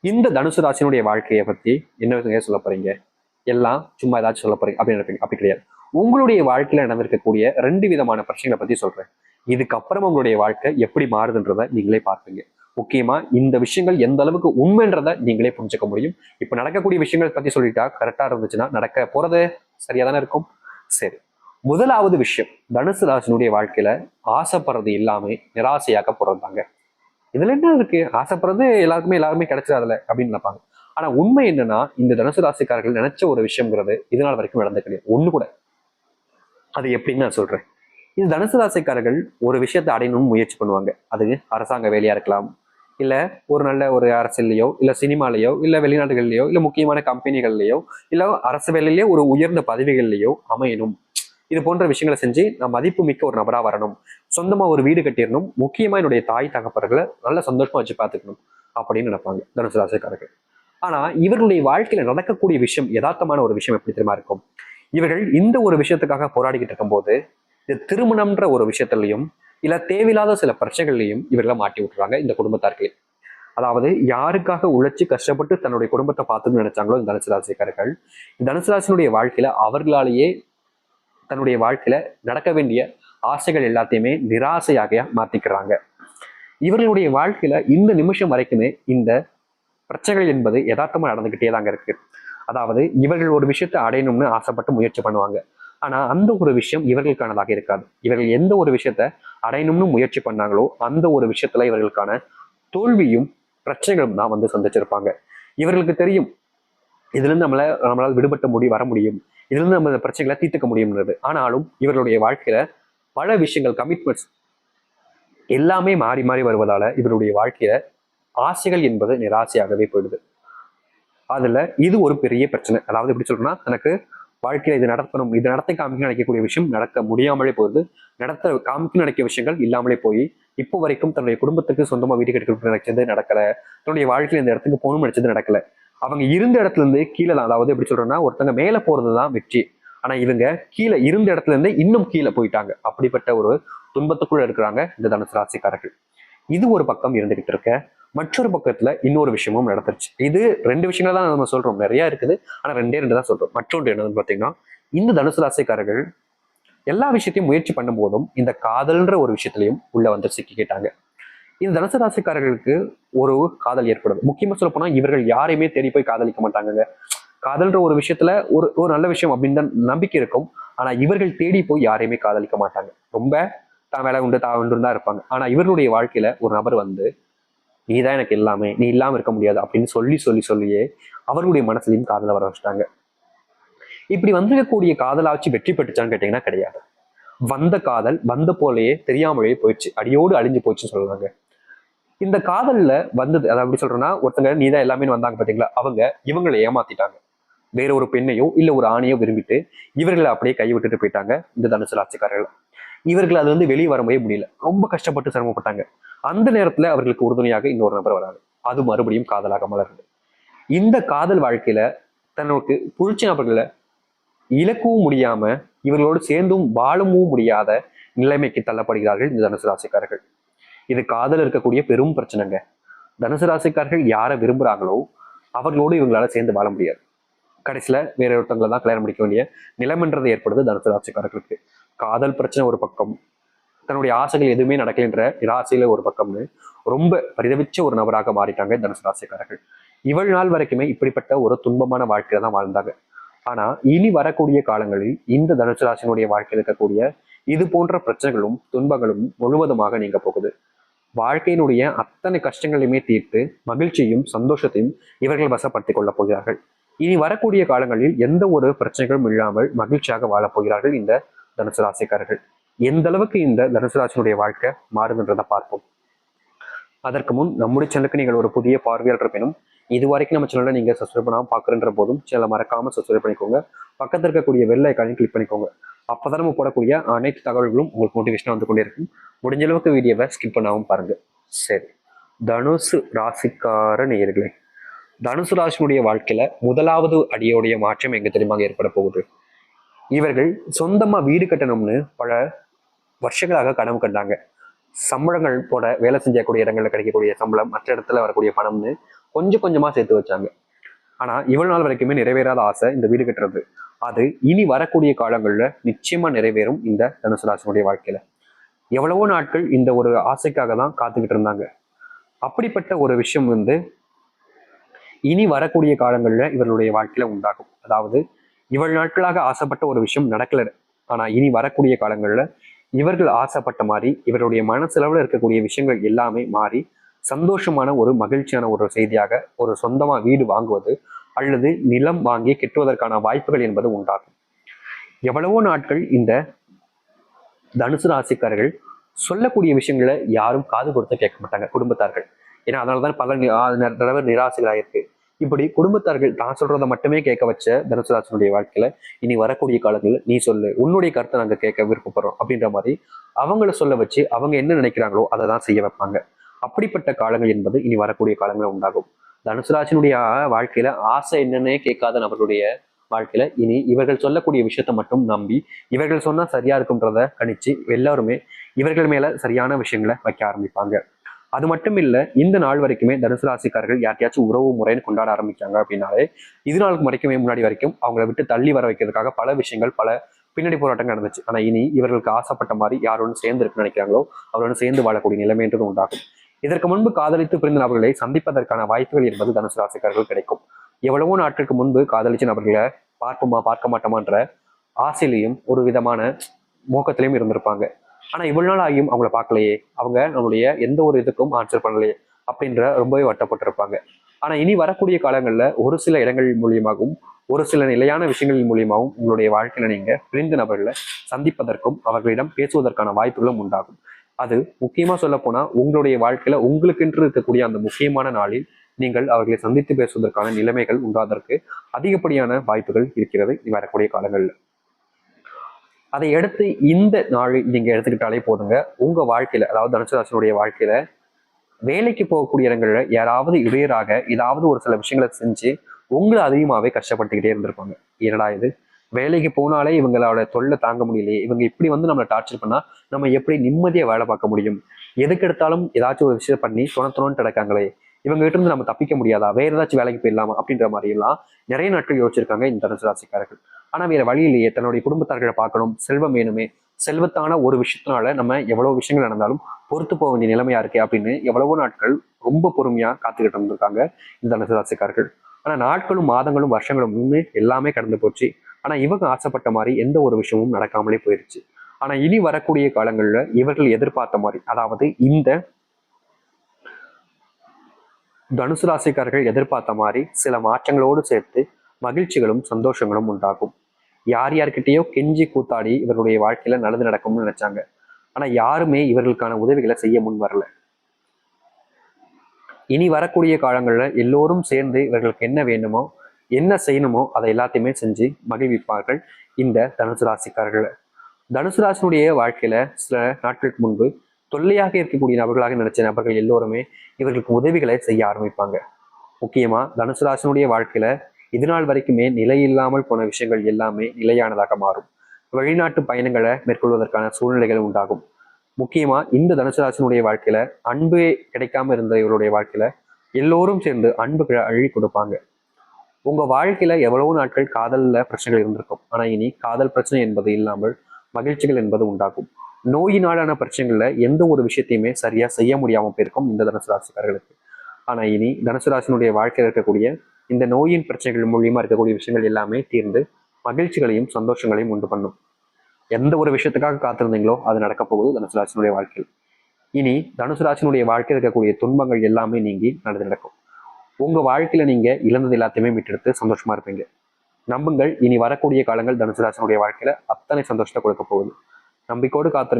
இந்த தனுசு ராசினுடைய வாழ்க்கையை பத்தி என்ன சொல்ல போறீங்க? எல்லாம் சும்மா ஏதாச்சும் சொல்ல போறீங்க. அப்படின்னு நினைப்பீங்க. அப்படி கிடையாது. உங்களுடைய வாழ்க்கையில நடந்திருக்கக்கூடிய ரெண்டு விதமான பிரச்சனைகளை பத்தி சொல்றேன். இதுக்கப்புறம் உங்களுடைய வாழ்க்கை எப்படி மாறுதுன்றத நீங்களே பார்ப்பீங்க. முக்கியமா இந்த விஷயங்கள் எந்த அளவுக்கு உண்மைன்றத நீங்களே புரிஞ்சுக்க முடியும். இப்ப நடக்கக்கூடிய விஷயங்கள் பத்தி சொல்லிட்டா கரெக்டா இருந்துச்சுன்னா நடக்க போறது சரியா தானே இருக்கும்? சரி. முதலாவது விஷயம் தனுசு ராசினுடைய வாழ்க்கையில ஆசைப்படுறது இல்லாம நிராசையாக பிறந்தாங்க இதுல என்ன இருக்கு? ஆசைப்படுறது எல்லாருக்குமே எல்லாருமே கிடைச்சிடாதுல அப்படின்னு நினைப்பாங்க. ஆனா உண்மை என்னன்னா இந்த தனுசு ராசிக்காரர்கள் நினைச்ச ஒரு விஷயங்கிறது இது நாள் வரைக்கும் நடந்து கிடையாது ஒண்ணு கூட. அது எப்படின்னு நான் சொல்றேன். இந்த தனுசு ராசிக்காரர்கள் ஒரு விஷயத்தை அடையணும்னு முயற்சி பண்ணுவாங்க. அது அரசாங்க வேலையா இருக்கலாம். இல்ல ஒரு நல்ல ஒரு அரசியல்லையோ இல்ல சினிமாலேயோ இல்ல வெளிநாடுகள்லயோ இல்ல முக்கியமான கம்பெனிகள்லயோ இல்ல அரசு வேலையிலேயோ ஒரு உயர்ந்த பதவிகள்லயோ அமையணும். இது போன்ற விஷயங்களை செஞ்சு நான் மதிப்பு மிக்க ஒரு நபரா வரணும். சொந்தமாக ஒரு வீடு கட்டிடணும். முக்கியமாக என்னுடைய தாய் தகப்பர்களை நல்ல சந்தோஷமாக வச்சு பார்த்துக்கணும் அப்படின்னு நினைப்பாங்க தனுசு ராசிக்காரர்கள். ஆனால் இவர்களுடைய வாழ்க்கையில் நடக்கக்கூடிய விஷயம் யதார்த்தமான ஒரு விஷயம் எப்படி தெரியுமா இருக்கும்? இவர்கள் இந்த ஒரு விஷயத்துக்காக போராடிக்கிட்டு இருக்கும்போது இந்த திருமணம்ன்ற ஒரு விஷயத்துலையும் இல்லை தேவையில்லாத சில பிரச்சனைகள்லையும் இவர்களை மாட்டி விட்டுறாங்க இந்த குடும்பத்தார்களே. அதாவது யாருக்காக உழைச்சி கஷ்டப்பட்டு தன்னுடைய குடும்பத்தை பார்த்துன்னு நினைச்சாங்களோ இந்த தனுசு ராசிக்காரர்கள் இந்த தனுசு ராசினுடைய வாழ்க்கையில அவர்களாலேயே தன்னுடைய வாழ்க்கையில நடக்க வேண்டிய ஆசைகள் எல்லாத்தையுமே நிராசையாக மாத்திக்கிறாங்க. இவர்களுடைய வாழ்க்கையில இந்த நிமிஷம் வரைக்குமே இந்த பிரச்சனைகள் என்பது யதார்த்தமா நடந்துகிட்டே தாங்க இருக்கு. அதாவது இவர்கள் ஒரு விஷயத்தை அடையணும்னு ஆசைப்பட்டு முயற்சி பண்ணுவாங்க. ஆனா அந்த ஒரு விஷயம் இவர்களுக்கானதாக இருக்காது. இவர்கள் எந்த ஒரு விஷயத்த அடையணும்னு முயற்சி பண்ணாங்களோ அந்த ஒரு விஷயத்துல இவர்களுக்கான தோல்வியும் பிரச்சனைகளும் தான் வந்து சந்திச்சிருப்பாங்க. இவர்களுக்கு தெரியும் இதுல இருந்து நம்மள நம்மளால் விடுபட்ட முடி வர முடியும். இதுல இருந்து நம்ம பிரச்சனைகளை தீர்த்துக்க முடியும்ன்றது. ஆனாலும் இவர்களுடைய வாழ்க்கையில பல விஷயங்கள் கமிட்மெண்ட்ஸ் எல்லாமே மாறி மாறி வருவதால இவருடைய வாழ்க்கையில ஆசைகள் என்பது நிராசையாகவே போயிடுது. அதுல இது ஒரு பெரிய பிரச்சனை. அதாவது எப்படி சொல்றேன்னா தனக்கு வாழ்க்கையில இது நடத்தணும் இது நடத்த காமிக்க நினைக்கக்கூடிய விஷயம் நடக்க முடியாமலே போகுது. நடத்த காமிக்க நினைக்கிற விஷயங்கள் இல்லாமலே போய் இப்போ வரைக்கும் தன்னுடைய குடும்பத்துக்கு சொந்தமா வீடு கட்டிக்கணும் நினைச்சது நடக்கல. தன்னுடைய வாழ்க்கையில இந்த இடத்துக்கு போகணும்னு நினைச்சது நடக்கல. அவங்க இருந்த இடத்துல இருந்து கீழே அதாவது எப்படி சொல்றேன்னா ஒருத்தங்க மேல போறதுதான் வெற்றி. ஆனா இவங்க கீழே இருந்த இடத்துல இருந்து இன்னும் கீழே போயிட்டாங்க. அப்படிப்பட்ட ஒரு துன்பத்துக்குள்ள இருக்கிறாங்க இந்த தனுசு ராசிக்காரர்கள். இது ஒரு பக்கம் இருந்துகிட்டு இருக்க. மற்றொரு பக்கத்துல இன்னொரு விஷயமும் நடந்துருச்சு. இது ரெண்டு விஷயங்கள் தான் நம்ம சொல்றோம். நிறைய இருக்குது. ஆனா ரெண்டே ரெண்டு தான் சொல்றோம். மற்றொன்று என்னதுன்னு பாத்தீங்கன்னா இந்த தனுசு ராசிக்காரர்கள் எல்லா விஷயத்தையும் முயற்சி பண்ணும்போதும் இந்த காதல்ன்ற ஒரு விஷயத்திலையும் உள்ள வந்து சிக்கிக்கிட்டாங்க இந்த தனுசு ராசிக்காரர்களுக்கு ஒரு காதல் ஏற்படும் முக்கியமா சொல்ல போனா இவர்கள் யாரையுமே தேடி போய் காதலிக்க மாட்டாங்க காதல்ன்ற ஒரு விஷயத்துல ஒரு ஒரு நல்ல விஷயம் அப்படின்னு தான் நம்பிக்கை இருக்கும். ஆனா இவர்கள் தேடி போய் யாரையுமே காதலிக்க மாட்டாங்க. ரொம்ப தான் வேலை உண்டு தான் உண்டு தான் இருப்பாங்க. ஆனா இவர்களுடைய வாழ்க்கையில ஒரு நபர் வந்து நீ தான் எனக்கு எல்லாமே நீ இல்லாம இருக்க முடியாது அப்படின்னு சொல்லி சொல்லி சொல்லியே அவர்களுடைய மனசுலையும் காதல வர வச்சுட்டாங்க. இப்படி வந்திருக்கக்கூடிய காதலாச்சு வெற்றி பெற்றுச்சான்னு கேட்டீங்கன்னா கிடையாது. வந்த காதல் வந்த போலயே தெரியாமலே போயிடுச்சு. அடியோடு அழிஞ்சு போச்சுன்னு சொல்றாங்க. இந்த காதல்ல வந்தது அதை எப்படி சொல்றேன்னா ஒருத்தங்க நீதான் எல்லாமே வந்தாங்க பாத்தீங்களா? அவங்க இவங்களை ஏமாத்திட்டாங்க. வேற ஒரு பெண்ணையோ இல்ல ஒரு ஆணையோ விரும்பிட்டு இவர்களை அப்படியே கைவிட்டுட்டு போயிட்டாங்க இந்த தனுசு ராசிக்காரர்கள் இவர்கள் அது வந்து வெளியே வரவே முடியல. ரொம்ப கஷ்டப்பட்டு சிரமப்பட்டாங்க. அந்த நேரத்துல அவர்களுக்கு உறுதுணையாக இன்னொரு நபர் வராரு. அது மறுபடியும் காதலாக மலருது இந்த காதல் வாழ்க்கையில தனக்கு புழிச்ச நபர்களை இழக்கவும் முடியாம இவர்களோடு சேர்ந்தும் வாழவும் முடியாத நிலைமைக்கு தள்ளப்படுகிறார்கள் இந்த தனுசு ராசிக்காரர்கள் இது காதல் இருக்கக்கூடிய பெரும் பிரச்சனைங்க. தனுசு ராசிக்காரர்கள் யாரை விரும்புறாங்களோ அவர்களோடு இவங்களால சேர்ந்து வாழ முடியாது. கடைசியில வேற ஒருத்தவங்களை தான் கல்யாணம் முடிக்க வேண்டிய நிலைமன்றது ஏற்படுது தனுசு ராசிக்காரர்களுக்கு. காதல் பிரச்சனை ஒரு பக்கம் தன்னுடைய ஆசைகள் எதுவுமே நடக்கலைன்ற நிராசையில ஒரு பக்கம்னு ரொம்ப பரிதவிச்ச ஒரு நபராக மாறிட்டாங்க தனுசு ராசிக்காரர்கள். இவள் நாள் வரைக்குமே இப்படிப்பட்ட ஒரு துன்பமான வாழ்க்கையில தான் வாழ்ந்தாங்க. ஆனா இனி வரக்கூடிய காலங்களில் இந்த தனுசு ராசினுடைய வாழ்க்கையில் இருக்கக்கூடிய இது போன்ற பிரச்சனைகளும் துன்பங்களும் முழுவதுமாக நீங்க போகுது. வாழ்க்கையினுடைய அத்தனை கஷ்டங்களையுமே தீர்த்து மகிழ்ச்சியும் சந்தோஷத்தையும் இவர்கள் வசப்படுத்திக் கொள்ளப் போகிறார்கள். இனி வரக்கூடிய காலங்களில் எந்த ஒரு பிரச்சனைகளும் இல்லாமல் மகிழ்ச்சியாக வாழப் போகிறார்கள் இந்த தனுசு ராசிக்காரர்கள். எந்த அளவுக்கு இந்த தனுசு ராசினுடைய வாழ்க்கை மாறுதுன்றதை பார்ப்போம். அதற்கு முன் நம்முடைய சேனலுக்கு நீங்கள் ஒரு புதிய பார்வையாளர் இருப்பினும் இது வரைக்கும் நம்ம சேனலை நீங்கள் சப்ஸ்கிரைப் பண்ணாமல் பார்க்குறன்ற போதும் சேனலை மறக்காம சப்ஸ்கிரைப் பண்ணிக்கோங்க. பக்கத்தில் இருக்கக்கூடிய வெள்ளை ஐக்கானையும் கிளிக் பண்ணிக்கோங்க. அப்பதான் நம்ம போடக்கூடிய அனைத்து தகவல்களும் உங்களுக்கு மோட்டிவேஷனாக வந்து கொண்டே இருக்கும். முடிஞ்ச அளவுக்கு வீடியோவை ஸ்கிப் பண்ணாமல் பாருங்கள் சரி. தனுசு ராசிக்கார நேயர்களே தனுசு ராசினுடைய வாழ்க்கையில முதலாவது அடியோடைய மாற்றம் எங்க தெரியுமா ஏற்பட போகுது? இவர்கள் சொந்தமா வீடு கட்டணும்னு பல வருஷங்களாக கனவு கண்டாங்க. சம்பளங்கள் போட வேலை செஞ்சக்கூடிய இடங்கள்ல கிடைக்கக்கூடிய சம்பளம் மற்ற இடத்துல வரக்கூடிய பணம்னு கொஞ்சம் கொஞ்சமா சேர்த்து வச்சாங்க. ஆனா இவ்வளவு நாள் வரைக்குமே நிறைவேறாத ஆசை இந்த வீடு கட்டுறது. அது இனி வரக்கூடிய காலங்கள்ல நிச்சயமா நிறைவேறும் இந்த தனுசு ராசினுடைய வாழ்க்கையில. எவ்வளவோ நாட்கள் இந்த ஒரு ஆசைக்காக தான் காத்துக்கிட்டு இருந்தாங்க. அப்படிப்பட்ட ஒரு விஷயம் வந்து இனி வரக்கூடிய காலங்கள்ல இவர்களுடைய வாழ்க்கையில உண்டாகும். அதாவது இவள் நாட்களாக ஆசைப்பட்ட ஒரு விஷயம் நடக்கல. ஆனா இனி வரக்கூடிய காலங்களில் இவர்கள் ஆசைப்பட்ட மாதிரி இவருடைய மனசெலவுல இருக்கக்கூடிய விஷயங்கள் எல்லாமே மாறி சந்தோஷமான ஒரு மகிழ்ச்சியான ஒரு செய்தியாக ஒரு சொந்தமா வீடு வாங்குவது அல்லது நிலம் வாங்கி கெட்டுவதற்கான வாய்ப்புகள் என்பது உண்டாகும். எவ்வளவோ நாட்கள் இந்த தனுசு ராசிக்காரர்கள் சொல்லக்கூடிய விஷயங்களை யாரும் காது கொடுத்து கேட்க மாட்டாங்க. குடும்பத்தார்கள். ஏன்னா அதனாலதான் பல நி- ஆ, ஆயிருக்கு. இப்படி குடும்பத்தார்கள் தான் சொல்றதை மட்டுமே கேட்க வச்ச தனுசுராசனுடைய வாழ்க்கையில இனி வரக்கூடிய காலங்களில் நீ சொல்லு உன்னுடைய கருத்தை நாங்க கேட்க விருப்பப்படுறோம் அப்படின்ற மாதிரி அவங்கள சொல்ல வச்சு அவங்க என்ன நினைக்கிறாங்களோ அதை தான் செய்ய வைப்பாங்க. அப்படிப்பட்ட காலங்கள் என்பது இனி வரக்கூடிய காலங்களில் உண்டாகும். தனுசுராஜனுடைய வாழ்க்கையில ஆசை என்னன்னே கேட்காத நபர்களுடைய வாழ்க்கையில இனி இவர்கள் சொல்லக்கூடிய விஷயத்தை மட்டும் நம்பி இவர்கள் சொன்னா சரியா இருக்கும்ன்றத கணிச்சு எல்லாருமே இவர்கள் மேல சரியான விஷயங்களை வைக்க ஆரம்பிப்பாங்க. அது மட்டும் இல்லை இந்த நாள் வரைக்குமே தனுசு ராசிக்காரர்கள் யார்ட்டையாச்சும் உறவு முறைன்னு கொண்டாட ஆரம்பிச்சாங்க அப்படின்னாலே இது நாளுக்கு வரைக்குமே முன்னாடி வரைக்கும் அவங்கள விட்டு தள்ளி வர வைக்கிறதுக்காக பல விஷயங்கள் பல பின்னணி போராட்டங்கள் நடந்துச்சு. ஆனால் இனி இவர்களுக்கு ஆசைப்பட்ட மாதிரி யாரோடு சேர்ந்து இருக்குன்னு நினைக்கிறாங்களோ அவருடன் சேர்ந்து வாழக்கூடிய நிலைமைன்றது உண்டாகும். இதற்கு முன்பு காதலித்து பிரிந்த நபர்களை சந்திப்பதற்கான வாய்ப்புகள் என்பது தனுசு ராசிக்காரர்கள் கிடைக்கும். எவ்வளவோ நாட்களுக்கு முன்பு காதலிச்ச நபர்களை பார்ப்போமா பார்க்க மாட்டோமான்ற ஆசையிலையும் ஒரு விதமான மோக்கத்திலையும் இருந்திருப்பாங்க. ஆனால் இவ்வளவு நாள் ஆகியும் அவங்கள பார்க்கலையே. அவங்க நம்மளுடைய எந்த ஒரு இதுக்கும் ஆன்சர் பண்ணலையே அப்படின்ற ரொம்பவே வட்டப்பட்டிருப்பாங்க. ஆனால் இனி வரக்கூடிய காலங்களில் ஒரு சில இடங்கள் மூலியமாகவும் ஒரு சில நிலையான விஷயங்கள் மூலியமாகவும் உங்களுடைய வாழ்க்கையில நீங்க பிரிந்த நபர்களை சந்திப்பதற்கும் அவர்களிடம் பேசுவதற்கான வாய்ப்புகளும் உண்டாகும். அது முக்கியமாக சொல்ல உங்களுடைய வாழ்க்கையில உங்களுக்கென்று இருக்கக்கூடிய அந்த முக்கியமான நாளில் நீங்கள் அவர்களை சந்தித்து பேசுவதற்கான நிலைமைகள் உண்டாவதற்கு அதிகப்படியான வாய்ப்புகள் இருக்கிறது இனி வரக்கூடிய காலங்களில். அதை எடுத்து இந்த நாள் நீங்க எடுத்துக்கிட்டாலே போதுங்க. உங்க வாழ்க்கையில அதாவது தனுசுராசனுடைய வாழ்க்கையில வேலைக்கு போகக்கூடிய இடங்கள்ல யாராவது இடையராக ஏதாவது ஒரு சில விஷயங்களை செஞ்சு உங்களை அதிகமாவே கஷ்டப்படுத்திக்கிட்டே இருந்திருப்பாங்க. என்னடா இது? வேலைக்கு போனாலே இவங்களோட தொல்லை தாங்க முடியலையே. இவங்க இப்படி வந்து நம்மளை டார்ச்சர் பண்ணா நம்ம எப்படி நிம்மதியா வேலை பார்க்க முடியும்? எதுக்கு எடுத்தாலும் ஏதாச்சும் ஒரு விஷயம் பண்ணி துணத்துணுன்னு கிடக்காங்களே. இவங்க கிட்ட இருந்து நம்ம தப்பிக்க முடியாதா? வேற ஏதாச்சும் வேலைக்கு போயிடலாமா? அப்படின்ற மாதிரி எல்லாம் நிறைய நாட்கள் யோசிச்சிருக்காங்க இந்த தனுசு ராசிக்காரர்கள் ஆனால் வேற வழி இல்லையே. தன்னுடைய குடும்பத்தார்களை பார்க்கணும் செல்வம் வேணுமே. செல்வத்தான ஒரு விஷயத்தினால நம்ம எவ்வளோ விஷயங்கள் நடந்தாலும் பொறுத்து போக வேண்டிய நிலைமையா இருக்கே அப்படின்னு எவ்வளவோ நாட்கள் ரொம்ப பொறுமையா காத்துக்கிட்டு இருந்திருக்காங்க இந்த தனுசு ராசிக்காரர்கள் ஆனால் நாட்களும் மாதங்களும் வருஷங்களும் எல்லாமே கடந்து போச்சு. ஆனால் இவங்க ஆசைப்பட்ட மாதிரி எந்த ஒரு விஷயமும் நடக்காமலே போயிடுச்சு ஆனால் இனி வரக்கூடிய காலங்களில் இவர்கள் எதிர்பார்த்த மாதிரி அதாவது இந்த தனுசு ராசிக்காரர்கள் எதிர்பார்த்த மாதிரி சில மாற்றங்களோடு சேர்த்து மகிழ்ச்சிகளும் சந்தோஷங்களும் உண்டாகும். யார் யார்கிட்டயோ கெஞ்சி கூத்தாடி இவர்களுடைய வாழ்க்கையில நல்லது நடக்கும்னு நினைச்சாங்க. ஆனா யாருமே இவர்களுக்கான உதவிகளை செய்ய முன் வரல. இனி வரக்கூடிய காலங்கள்ல எல்லோரும் சேர்ந்து இவர்களுக்கு என்ன வேணுமோ என்ன செய்யணுமோ அதை எல்லாத்தையுமே செஞ்சு மகிழ்விப்பார்கள் இந்த தனுசு ராசிக்காரர்களை தனுசு ராசினுடைய வாழ்க்கையில சில நாட்களுக்கு முன்பு தொல்லையாக இருக்கக்கூடிய நபர்களாக நினைச்ச நபர்கள் எல்லோருமே இவர்களுக்கு உதவிகளை செய்ய ஆரம்பிப்பாங்க. முக்கியமா தனுசுராசனுடைய வாழ்க்கையில இது நாள் வரைக்குமே நிலையில்லாமல் போன விஷயங்கள் எல்லாமே நிலையானதாக மாறும். வெளிநாட்டு பயணங்களை மேற்கொள்வதற்கான சூழ்நிலைகள் உண்டாகும். முக்கியமா இந்த தனுசுராசனுடைய வாழ்க்கையில அன்பு கிடைக்காம இருந்த இவருடைய வாழ்க்கையில எல்லோரும் சேர்ந்து அன்புகளை அழி கொடுப்பாங்க. உங்க வாழ்க்கையில எவ்வளவு நாட்கள் காதல்ல பிரச்சனைகள் இருந்திருக்கும். ஆனா இனி காதல் பிரச்சனை என்பது இல்லாமல் மகிழ்ச்சிகள் என்பது உண்டாகும். நோயினாலான பிரச்சனைகளில் எந்த ஒரு விஷயத்தையுமே சரியா செய்ய முடியாமல் போயிருக்கும் இந்த தனுசு ராசிக்காரர்களுக்கு. ஆனா இனி தனுசு ராசினுடைய வாழ்க்கையில் இருக்கக்கூடிய இந்த நோயின் பிரச்சனைகள் மூலியமா இருக்கக்கூடிய விஷயங்கள் எல்லாமே தீர்ந்து மகிழ்ச்சிகளையும் சந்தோஷங்களையும் உண்டு பண்ணும். எந்த ஒரு விஷயத்துக்காக காத்திருந்தீங்களோ அது நடக்க போகுது தனுசு ராசினுடைய வாழ்க்கையில். இனி தனுசு ராசினுடைய வாழ்க்கையில் இருக்கக்கூடிய துன்பங்கள் எல்லாமே நீங்கி நடந்து நடக்கும். உங்க வாழ்க்கையில நீங்க இழந்தது எல்லாத்தையுமே மீட்டெடுத்து சந்தோஷமா இருப்பீங்க. நம்புங்கள் இனி வரக்கூடிய காலங்கள் தனுசு ராசினுடைய வாழ்க்கையில அத்தனை சந்தோஷத்தை கொடுக்க போகுது. நம்பிக்கையோடு காத்திருங்க